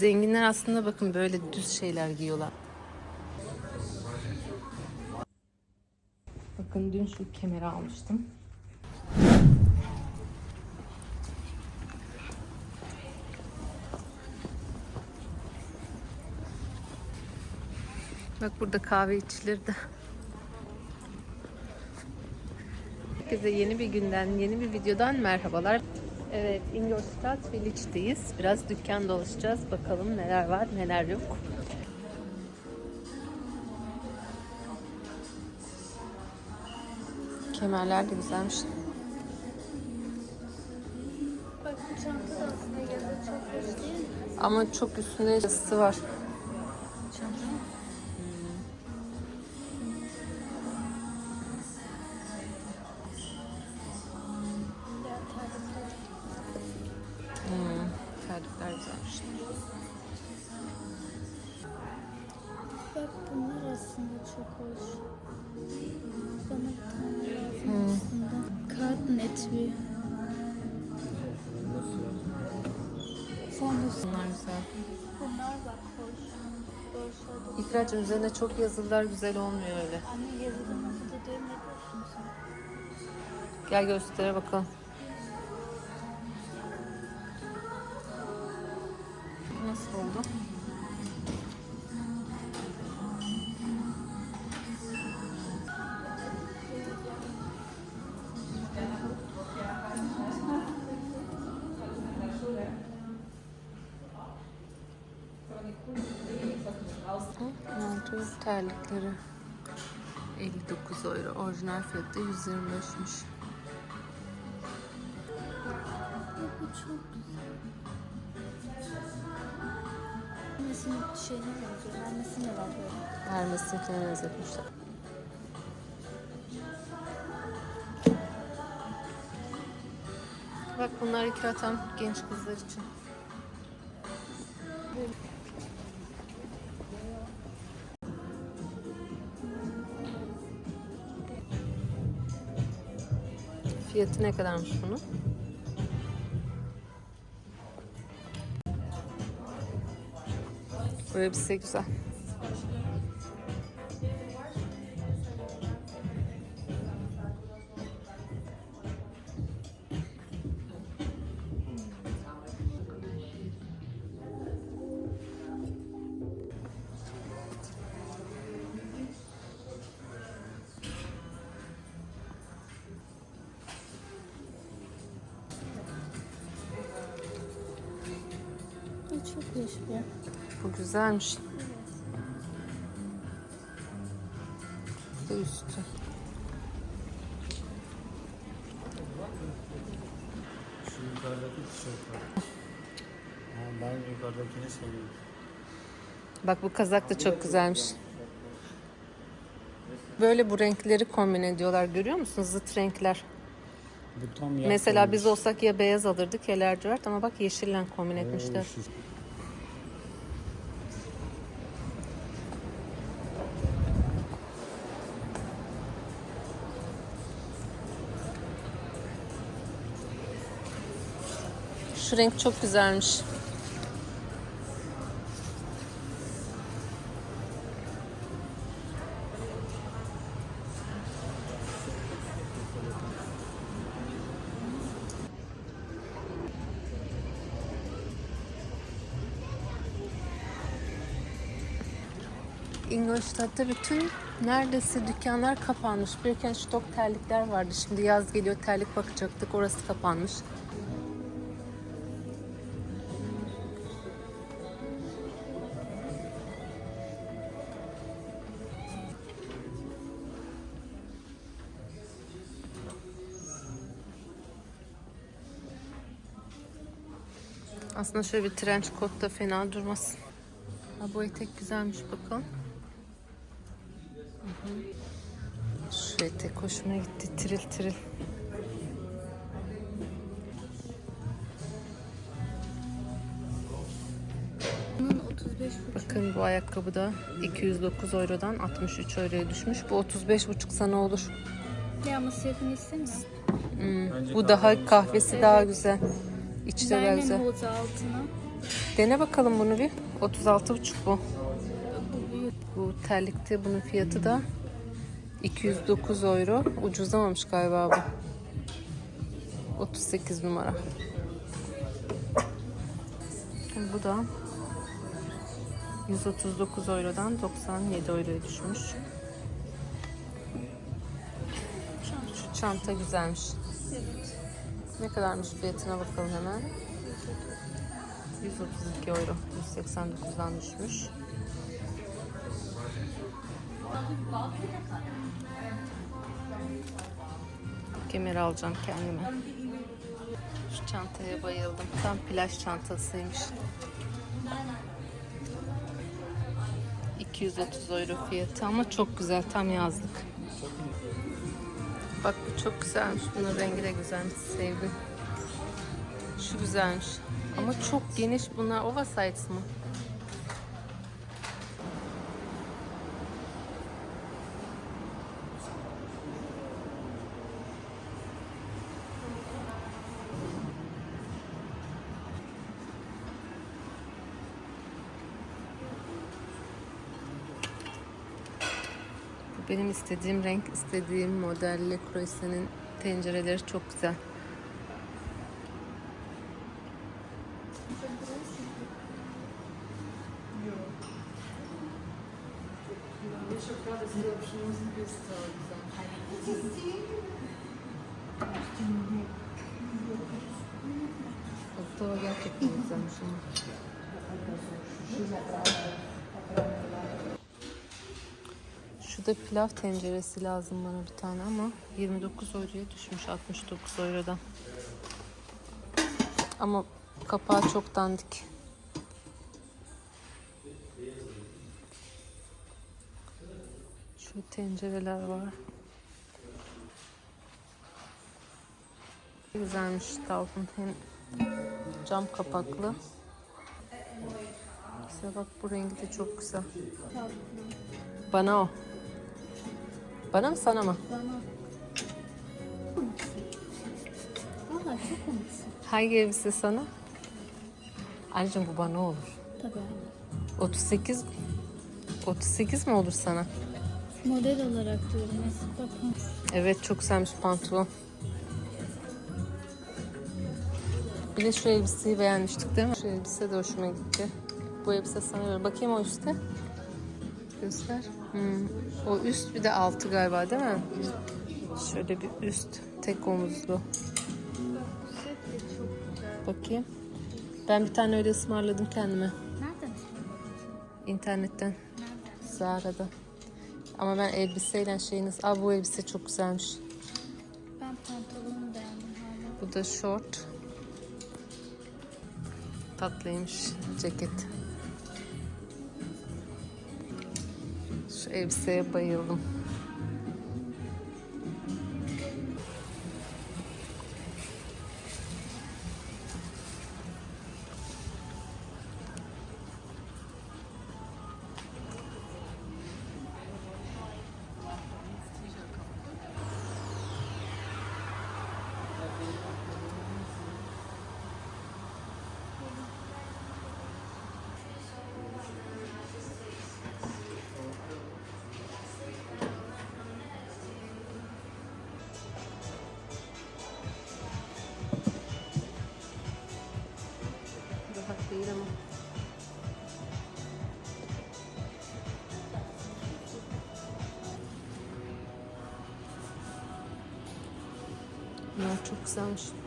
Zenginler aslında bakın böyle düz şeyler giyiyorlar. Bakın dün şu kemeri almıştım. Bak burada kahve içilir de. Herkese yeni bir günden, yeni bir videodan merhabalar. Evet, Ingolstadt Village'deyiz. Biraz dükkan dolaşacağız. Bakalım neler var, neler yok. Kemerler de güzelmiş. Bak bu çanta da aslında yazı çok hoş değil mi? Ama çok üstünde yazısı var. Üzerine çok yazılar güzel olmuyor öyle. Anne yazılı nasıl dediğim ne diyorsun sen? Gel göstere bakalım. Nasıl oldu? Terlikleri 59 euro. Orijinal fiyatı 125'miş. Ya bu çok güzel. Annesinin şeyine benziyor. Annesine var böyle. Hermes'inkine benzetmişler. Bak bunlar ikraten genç kızlar için. Fiyatı ne kadarmış bunun? Bu elbise güzel. Bir. Bu güzelmiş. Bu da üstü. Şu yukarıdaki tişört var. Ha, ben yukarıdakini seviyorum. Bak bu kazak da çok güzelmiş. Böyle bu renkleri kombin ediyorlar görüyor musunuz? Zıt renkler. Bu tam yaz Mesela biz olsak ya beyaz alırdık ya lacivert ama bak yeşille kombin etmişler. Şu- renk çok güzelmiş. Ingolstadt'ta bütün neredeyse dükkanlar kapanmış. Birkenstock terlikler vardı. Şimdi yaz geliyor terlik bakacaktık. Orası kapanmış. Aslında şöyle bir trench coat da fena durmaz. Ha, bu etek güzelmiş hı. Şu etek hoşuma gitti. Tiril tiril. Bunun 35 Bakın bu ayakkabı da 209 eurodan 63 euroya düşmüş. Bu 35,5 sana olur. Ya ama siyahını istemiyorum. Hmm, Bu daha kahvesi daha güzel. Vermem güzel. hoca altına. Dene bakalım bunu bir. 36,5 bu. Bu terlikte bunun fiyatı da 209 euro. Ucuzlamamış galiba bu. 38 numara. Bu da 139 eurodan 97 euroya düşmüş. Şu çanta güzelmiş. Ne kadarmış fiyatına bakalım hemen. 132 euro. 189'dan düşmüş. Kemer alacağım kendime. Şu çantaya bayıldım. Tam plaj çantasıymış. 230 euro fiyatı ama çok güzel. Tam yazlık. Bak bu çok güzelmiş. Bunun rengi de güzelmiş. Sevdim. Şu güzelmiş. Ama çok geniş. Bunlar oversize mı? Benim istediğim renk, istediğim modelle Croissan'ın tencereleri çok güzel. Şurada pilav tenceresi lazım bana bir tane ama 29 euroya düşmüş 69 eurodan. Ama kapağı çok dandik. Şu tencereler var. Güzelmiş tavukun hem cam kapaklı. Mesela bak bu rengi de çok güzel. Bana o. Bana mı sana mı? Bana. Valla çok komiksin. Hangi elbise sana? Anneciğim bu bana olur. Tabii aynen. 38 38 mi olur sana? Model olarak diyorum. Bakın. Evet çok güzelmiş pantolon. Bir de şu elbiseyi beğenmiştik değil mi? Şu elbise de hoşuma gitti. Bu elbise sana göre. Bakayım o üstte. Göster. Hmm. O üst bir de altı galiba değil mi? Şöyle bir üst. Tek omuzlu. Bakayım. Ben bir tane öyle ısmarladım kendime. Nereden? İnternetten. Zara'da. Ama ben elbiseyle şeyiniz... Aa bu elbise çok güzelmiş. Ben pantolonu beğendim. Bu da short. Tatlıymış ceket. Elbiseye bayıldım. Bunlar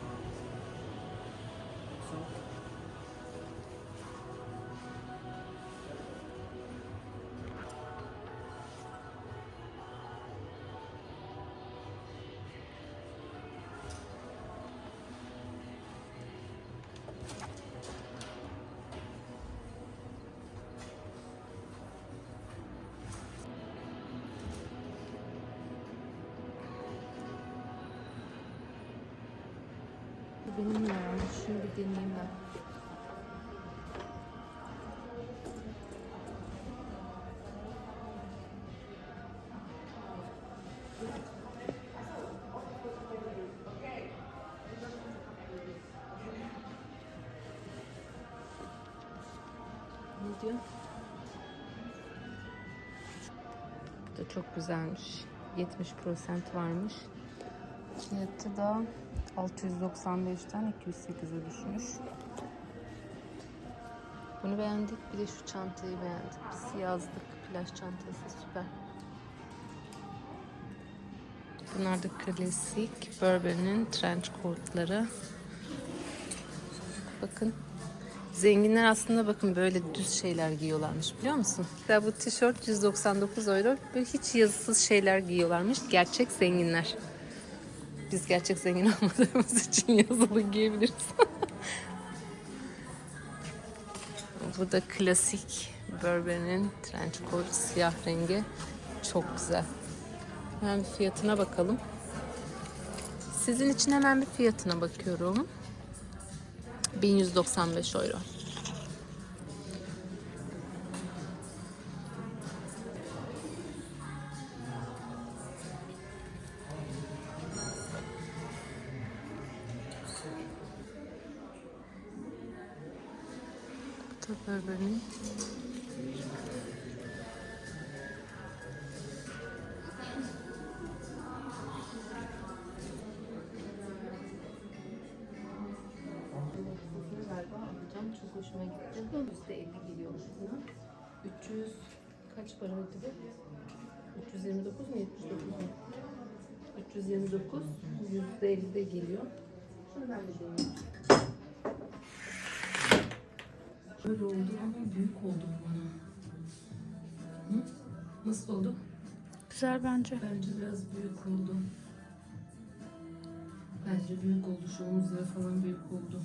benim ya. Şunu bir deneyeyim ben. gidiyor. Bu da çok güzelmiş. 70% varmış. Fiyatı da 695'ten 208'e düşmüş. Bunu beğendik. Bir de şu çantayı beğendik. Biz yazdık. Plaj çantası süper. Bunlar da klasik Burberry'nin trench coatları. Bakın. Zenginler aslında bakın böyle düz şeyler giyiyorlarmış biliyor musun? Mesela bu tişört 199 euro. Böyle hiç yazısız şeyler giyiyorlarmış. Gerçek zenginler. Biz gerçek zengin olmadığımız için yazılı giyebiliriz. bu da klasik Burberry'nin trench coat siyah rengi. Çok güzel. Hemen bir fiyatına bakalım. Sizin için hemen bir fiyatına bakıyorum. 1195 euro. Burberry'nin galiba alacağım. Çok hoşuma gitti. Yüzde elli geliyormuş buna. 300 kaç para ödedi? 329 mu 79 mu? 329 yüzde elli de geliyor. Şunu ben de deneyeyim. Böyle oldu ama büyük oldu bu bana. Hı? Nasıl oldu? Güzel bence. Bence biraz büyük oldu. Bence büyük oldu. Şu omuzları falan büyük oldu.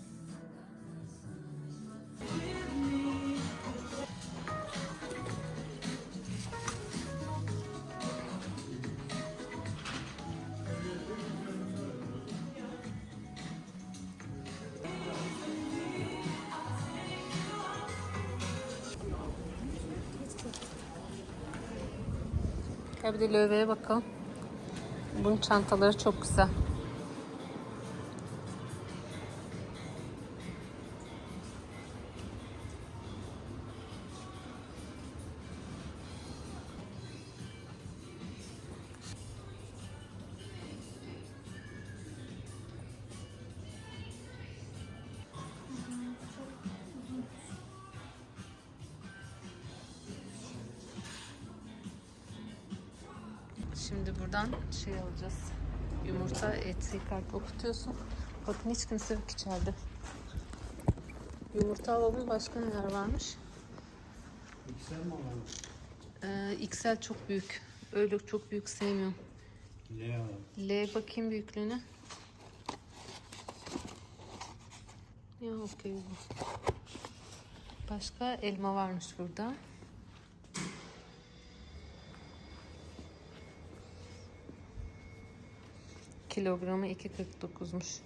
Bir de löveye bakalım. Bunun çantaları çok güzel. Alacağız. Yumurta, Etsy kart okutuyorsun. Bakın hiç kimse yok içeride. Yumurta alalım. Başka neler varmış? Yüksel mi alalım? Ee, XL çok büyük. Öyle çok büyük sevmiyorum. L alalım. L bakayım büyüklüğüne. Ya okey bu. Başka elma varmış burada. Kilogramı 2.49'muş.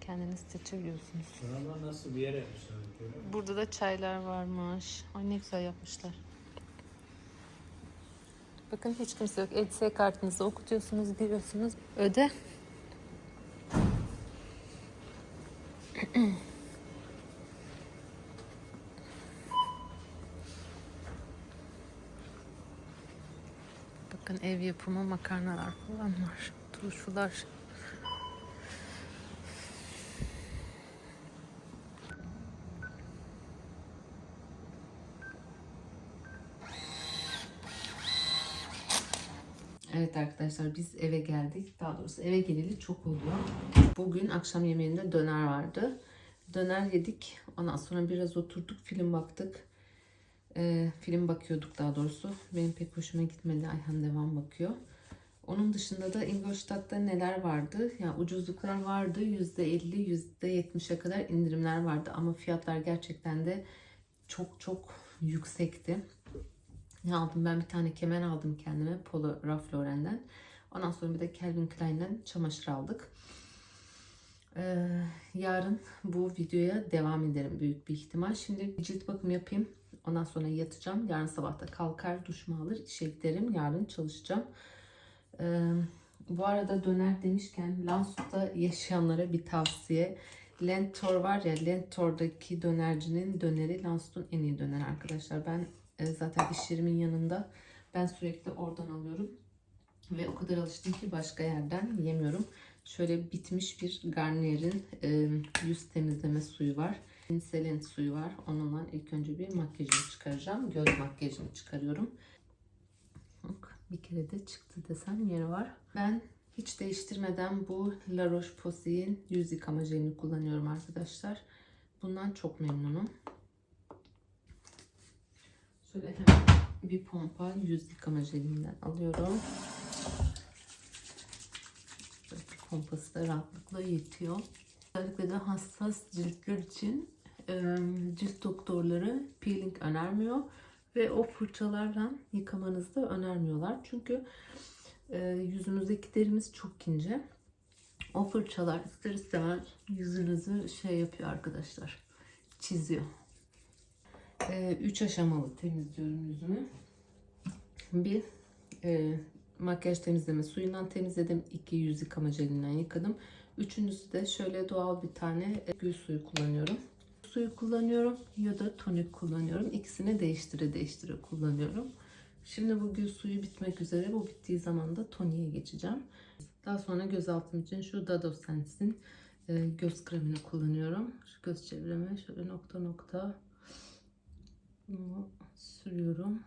Kendiniz seçebiliyorsunuz. Şuralar nasıl bir yer yapmışlar? Burada da çaylar varmış. Ay ne güzel yapmışlar. Bakın hiç kimse yok. Etsy kartınızı okutuyorsunuz, giriyorsunuz. Öde. Bakın ev yapımı makarnalar falan var. Turşular. Evet arkadaşlar biz eve geldik. Daha doğrusu eve geleli çok oluyor. Bugün akşam yemeğinde döner vardı. Döner yedik. Ondan sonra biraz oturduk film baktık. Ee, film bakıyorduk daha doğrusu. Benim pek hoşuma gitmedi. Ayhan devam bakıyor. Onun dışında da Ingolstadt'ta neler vardı? Yani ucuzluklar vardı. %50, %70'e kadar indirimler vardı. Ama fiyatlar gerçekten de çok çok yüksekti. Ne aldım? Ben bir tane kemer aldım kendime. Polo Ralph Lauren'den. Ondan sonra bir de Calvin Klein'den çamaşır aldık. Ee, yarın bu videoya devam ederim büyük bir ihtimal. Şimdi bir cilt bakım yapayım. Ondan sonra yatacağım. Yarın sabah da kalkar duşumu alır işe giderim. Yarın çalışacağım. Bu arada döner demişken Lansut'ta yaşayanlara bir tavsiye. Lentor var ya Lentor'daki dönercinin döneri Lansut'un en iyi döner arkadaşlar. Ben zaten iş yerimin yanında ben sürekli oradan alıyorum. Ve o kadar alıştım ki başka yerden yemiyorum. Şöyle bitmiş bir Garnier'in yüz temizleme suyu var. Selin suyu var. Onunla ilk önce bir makyajımı çıkaracağım. Göz makyajımı çıkarıyorum. Bir kere de çıktı desem yeri var. Ben hiç değiştirmeden bu La Roche-Posay'in yüz yıkama jelini kullanıyorum arkadaşlar. Bundan çok memnunum. Şöyle hemen bir pompa yüz yıkama jelinden alıyorum. Böyle Pompası da rahatlıkla yetiyor. Özellikle de hassas ciltler için cilt doktorları peeling önermiyor ve o fırçalarla yıkamanızı da önermiyorlar. Çünkü e, yüzümüzdeki derimiz çok ince. O fırçalar ister istemez yüzünüzü şey yapıyor arkadaşlar. Çiziyor. 3 aşamalı temizliyorum yüzümü. Bir e, makyaj temizleme suyundan temizledim. İki yüz yıkama jelinden yıkadım. Üçüncüsü de şöyle doğal bir tane e, gül suyu kullanıyorum. Suyu kullanıyorum ya da tonik kullanıyorum. İkisini değiştire değiştire kullanıyorum. Şimdi bu gül suyu bitmek üzere. Bu bittiği zaman da toniğe geçeceğim. Daha sonra göz altım için şu Dado Sense'in e, göz kremini kullanıyorum. Şu göz çevreme şöyle nokta nokta bunu sürüyorum.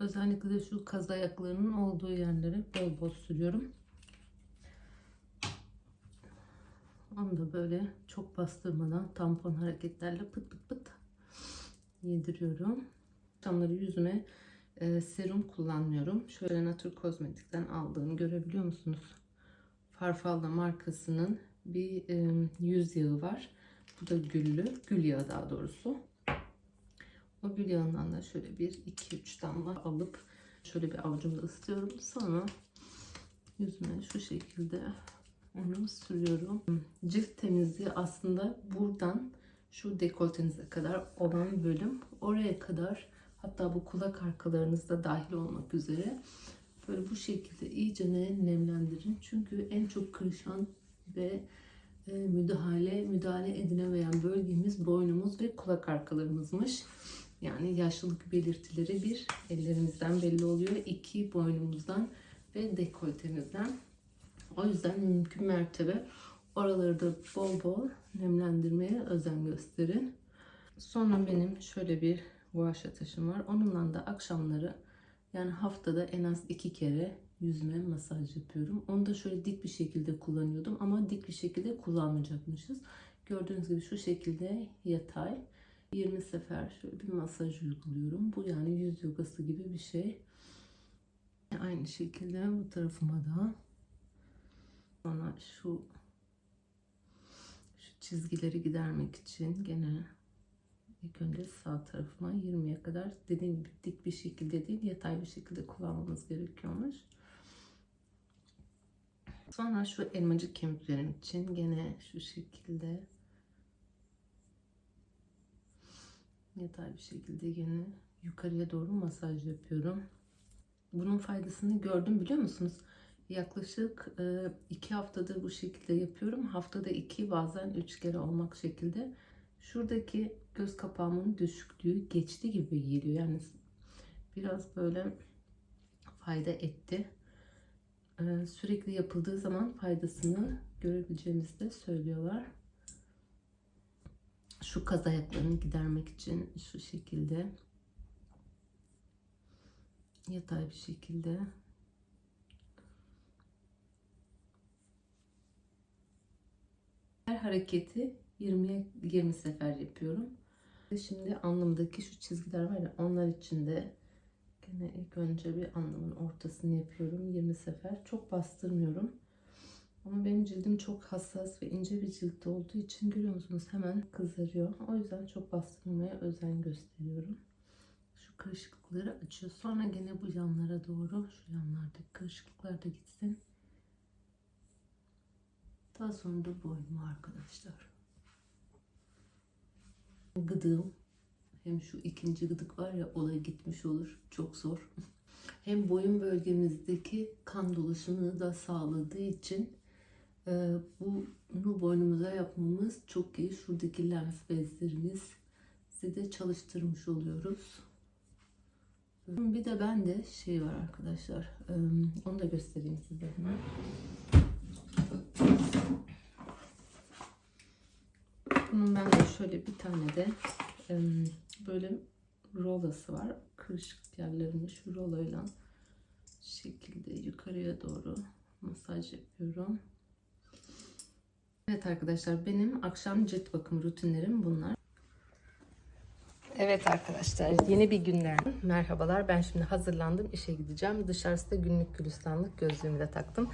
Özellikle de şu kaz ayaklarının olduğu yerlere bol bol sürüyorum. Onu da böyle çok bastırmadan tampon hareketlerle pıt pıt pıt yediriyorum. Akşamları yüzüme e, serum kullanmıyorum. Şöyle Natur Kozmetik'ten aldığım görebiliyor musunuz? Farfalla markasının bir e, yüz yağı var. Bu da güllü. Gül yağı daha doğrusu. O gül yağından da şöyle bir iki üç damla alıp şöyle bir avucumda ısıtıyorum. Sonra yüzüme şu şekilde onu sürüyorum. Cilt temizliği aslında buradan şu dekoltenize kadar olan bölüm oraya kadar hatta bu kulak arkalarınızda dahil olmak üzere böyle bu şekilde iyice nemlendirin. Çünkü en çok kırışan ve e, müdahale müdahale edilemeyen bölgemiz boynumuz ve kulak arkalarımızmış. Yani yaşlılık belirtileri bir ellerimizden belli oluyor. iki boynumuzdan ve dekoltemizden. O yüzden mümkün mertebe oraları da bol bol nemlendirmeye özen gösterin. Sonra benim şöyle bir guaşa taşım var. Onunla da akşamları yani haftada en az iki kere yüzüme masaj yapıyorum. Onu da şöyle dik bir şekilde kullanıyordum ama dik bir şekilde kullanmayacakmışız. Gördüğünüz gibi şu şekilde yatay 20 sefer şöyle bir masaj uyguluyorum. Bu yani yüz yogası gibi bir şey. Aynı şekilde bu tarafıma da sonra şu şu çizgileri gidermek için gene ilk önce sağ tarafıma 20'ye kadar dediğim gibi dik bir şekilde değil yatay bir şekilde kullanmamız gerekiyormuş. Sonra şu elmacık kemiklerim için gene şu şekilde yatay bir şekilde yine yukarıya doğru masaj yapıyorum. Bunun faydasını gördüm biliyor musunuz? Yaklaşık e, iki haftadır bu şekilde yapıyorum. Haftada iki bazen üç kere olmak şekilde. Şuradaki göz kapağımın düşüklüğü geçti gibi geliyor. Yani biraz böyle fayda etti. E, sürekli yapıldığı zaman faydasını görebileceğimizi de söylüyorlar şu kaz ayaklarını gidermek için şu şekilde yatay bir şekilde her hareketi 20 20 sefer yapıyorum. Şimdi alnımdaki şu çizgiler var ya onlar için de gene ilk önce bir alnımın ortasını yapıyorum 20 sefer. Çok bastırmıyorum. Ama benim cildim çok hassas ve ince bir cilt olduğu için görüyor musunuz hemen kızarıyor. O yüzden çok bastırmaya özen gösteriyorum. Şu kırışıklıkları açıyor. Sonra gene bu yanlara doğru şu yanlardaki kırışıklıklar da gitsin. Daha sonra da boynumu arkadaşlar. Gıdığım hem şu ikinci gıdık var ya o da gitmiş olur. Çok zor. Hem boyun bölgemizdeki kan dolaşımını da sağladığı için Ee, bunu boynumuza yapmamız çok iyi. Şuradaki lenf bezlerimiz de çalıştırmış oluyoruz. Bir de bende şey var arkadaşlar. Ee, Onu da göstereyim size hemen. Bunun bende şöyle bir tane de böyle rolası var. Kırışık yerlerini şu rolayla şekilde yukarıya doğru masaj yapıyorum. Evet arkadaşlar benim akşam cilt bakım rutinlerim bunlar. Evet arkadaşlar yeni bir günden merhabalar. Ben şimdi hazırlandım işe gideceğim. Dışarısı da günlük gülistanlık gözlüğümü de taktım.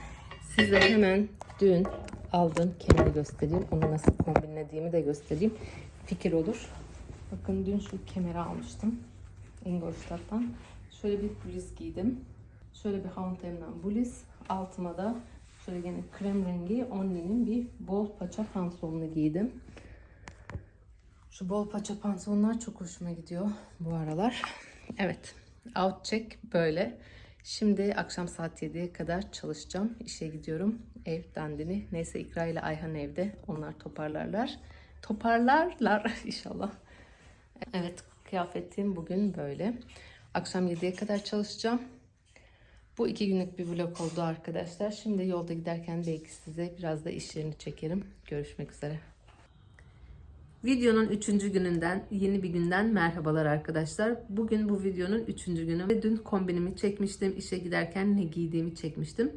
Size hemen dün aldığım kemeri göstereyim. Onu nasıl kombinlediğimi de göstereyim. Fikir olur. Bakın dün şu kemeri almıştım. Ingolstadt'tan. Şöyle bir bluz giydim. Şöyle bir H&M'den bluz. Altıma da şöyle yine krem rengi Only'nin bir bol paça pantolonunu giydim. Şu bol paça pantolonlar çok hoşuma gidiyor bu aralar. Evet. Out check böyle. Şimdi akşam saat 7'ye kadar çalışacağım. İşe gidiyorum. Ev dandini. Neyse İkra ile Ayhan evde. Onlar toparlarlar. Toparlarlar inşallah. Evet kıyafetim bugün böyle. Akşam 7'ye kadar çalışacağım. Bu iki günlük bir vlog oldu arkadaşlar. Şimdi yolda giderken belki size biraz da iş yerini çekerim. Görüşmek üzere. Videonun üçüncü gününden, yeni bir günden merhabalar arkadaşlar. Bugün bu videonun üçüncü günü ve dün kombinimi çekmiştim. İşe giderken ne giydiğimi çekmiştim.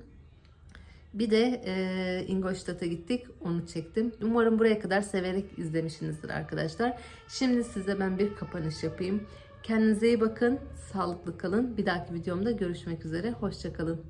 Bir de e, Ingolstadt'a gittik, onu çektim. Umarım buraya kadar severek izlemişsinizdir arkadaşlar. Şimdi size ben bir kapanış yapayım. Kendinize iyi bakın, sağlıklı kalın. Bir dahaki videomda görüşmek üzere, hoşçakalın.